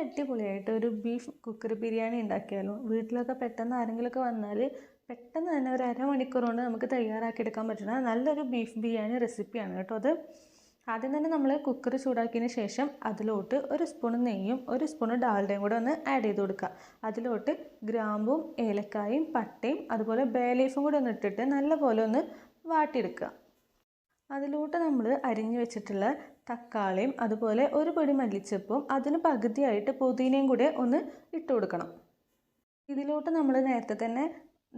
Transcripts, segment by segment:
അടിപൊളിയായിട്ട് ഒരു beef cooker biryani ഉണ്ടാക്കിയാലോ? വീട്ടിലൊക്കെ പെട്ടെന്ന് ആരെങ്കിലുമൊക്കെ വന്നാൽ പെട്ടെന്ന് തന്നെ ഒരു അരമണിക്കൂർ കൊണ്ട് നമുക്ക് തയ്യാറാക്കി എടുക്കാൻ പറ്റുന്ന നല്ലൊരു ബീഫ് ബിരിയാണി റെസിപ്പിയാണ് കേട്ടോ അത്. ആദ്യം തന്നെ നമ്മൾ കുക്കർ ചൂടാക്കിയതിന് ശേഷം അതിലോട്ട് ഒരു സ്പൂൺ നെയ്യും ഒരു സ്പൂൺ ഡാൽഡയും കൂടെ ഒന്ന് ആഡ് ചെയ്ത് കൊടുക്കുക. അതിലോട്ട് ഗ്രാമ്പും ഏലക്കായും പട്ടയും അതുപോലെ ബേ ലീഫും കൂടെ ഒന്ന് ഇട്ടിട്ട് നല്ലപോലെ ഒന്ന് വാട്ടിയെടുക്കുക. അതിലോട്ട് നമ്മൾ അരിഞ്ഞു വെച്ചിട്ടുള്ള തക്കാളിയും അതുപോലെ ഒരു പൊടി മല്ലിച്ചപ്പും അതിന് പകുതിയായിട്ട് പുതിനയും കൂടെ ഒന്ന് ഇട്ട് കൊടുക്കണം. ഇതിലോട്ട് നമ്മൾ നേരത്തെ തന്നെ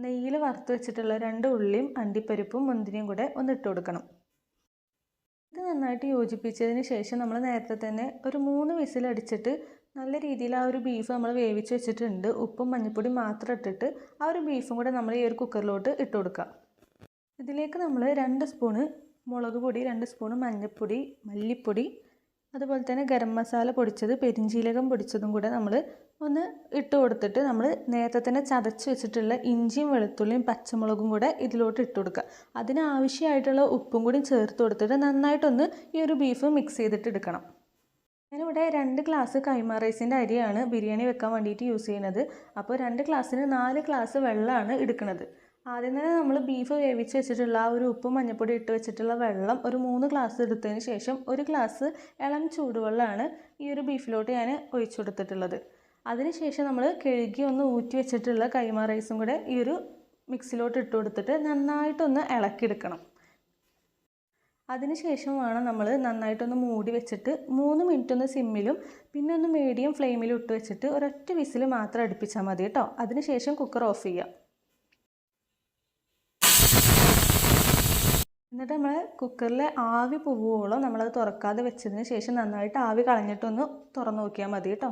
നെയ്യിൽ വറുത്ത് വെച്ചിട്ടുള്ള രണ്ട് ഉള്ളിയും അണ്ടിപ്പരിപ്പും മുന്തിരിയും കൂടെ ഒന്ന് ഇട്ട് കൊടുക്കണം. ഇത് നന്നായിട്ട് യോജിപ്പിച്ചതിന് ശേഷം നമ്മൾ നേരത്തെ തന്നെ ഒരു മൂന്ന് വിസിലടിച്ചിട്ട് നല്ല രീതിയിൽ ആ ഒരു ബീഫ് നമ്മൾ വേവിച്ച് വെച്ചിട്ടുണ്ട്. ഉപ്പും മഞ്ഞൾപ്പൊടി മാത്രം ഇട്ടിട്ട് ആ ഒരു ബീഫും കൂടെ നമ്മൾ ഈ ഒരു കുക്കറിലോട്ട് ഇട്ട് കൊടുക്കുക. ഇതിലേക്ക് നമ്മൾ രണ്ട് സ്പൂണ് മുളക് പൊടി രണ്ട് സ്പൂണ് മഞ്ഞൾപ്പൊടി മല്ലിപ്പൊടി അതുപോലെ തന്നെ ഗരം മസാല പൊടിച്ചത് പെരിഞ്ചീലകം പൊടിച്ചതും കൂടെ നമ്മൾ ഒന്ന് ഇട്ട് കൊടുത്തിട്ട് നമ്മൾ നേരത്തെ തന്നെ ചതച്ച് വെച്ചിട്ടുള്ള ഇഞ്ചിയും വെളുത്തുള്ളിയും പച്ചമുളകും കൂടെ ഇതിലോട്ട് ഇട്ട് കൊടുക്കുക. അതിനാവശ്യമായിട്ടുള്ള ഉപ്പും കൂടി ചേർത്ത് കൊടുത്തിട്ട് നന്നായിട്ടൊന്ന് ഈ ഒരു ബീഫ് മിക്സ് ചെയ്തിട്ട് എടുക്കണം. ഞാനിവിടെ രണ്ട് ഗ്ലാസ് കൈമ റൈസിന്റെ അരിയാണ് ബിരിയാണി വെക്കാൻ വേണ്ടിയിട്ട് യൂസ് ചെയ്യുന്നത്. അപ്പോൾ രണ്ട് ഗ്ലാസ്സിന് നാല് ഗ്ലാസ് വെള്ളമാണ് എടുക്കുന്നത്. ആദ്യം തന്നെ നമ്മൾ ബീഫ് വേവിച്ച് വെച്ചിട്ടുള്ള ആ ഒരു ഉപ്പും മഞ്ഞൾപ്പൊടി ഇട്ട് വെച്ചിട്ടുള്ള വെള്ളം ഒരു മൂന്ന് ഗ്ലാസ് എടുത്തതിന് ശേഷം ഒരു ഗ്ലാസ് ഇളം ചൂടുവെള്ളമാണ് ഈ ഒരു ബീഫിലോട്ട് ഞാൻ ഒഴിച്ചു കൊടുത്തിട്ടുള്ളത്. അതിനുശേഷം നമ്മൾ കഴുകി ഒന്ന് ഊറ്റി വെച്ചിട്ടുള്ള കൈമ റൈസും കൂടെ ഈ ഒരു മിക്സിലോട്ട് ഇട്ട് കൊടുത്തിട്ട് നന്നായിട്ടൊന്ന് ഇളക്കിയെടുക്കണം. അതിനുശേഷം വേണം നമ്മൾ നന്നായിട്ടൊന്ന് മൂടി വെച്ചിട്ട് മൂന്ന് മിനിറ്റ് ഒന്ന് സിമ്മിലും പിന്നെ ഒന്ന് മീഡിയം ഫ്ലെയിമിലും ഇട്ട് വെച്ചിട്ട് ഒരൊറ്റ വിസിൽ മാത്രം അടുപ്പിച്ചാൽ മതി കേട്ടോ. അതിനുശേഷം കുക്കർ ഓഫ് ചെയ്യുക എന്നിട്ട് നമ്മൾ കുക്കറിൽ ആവി പോവുകയോളം നമ്മളത് തുറക്കാതെ വെച്ചതിന് ശേഷം നന്നായിട്ട് ആവി കളഞ്ഞിട്ടൊന്ന് തുറന്ന് നോക്കിയാൽ മതി കേട്ടോ.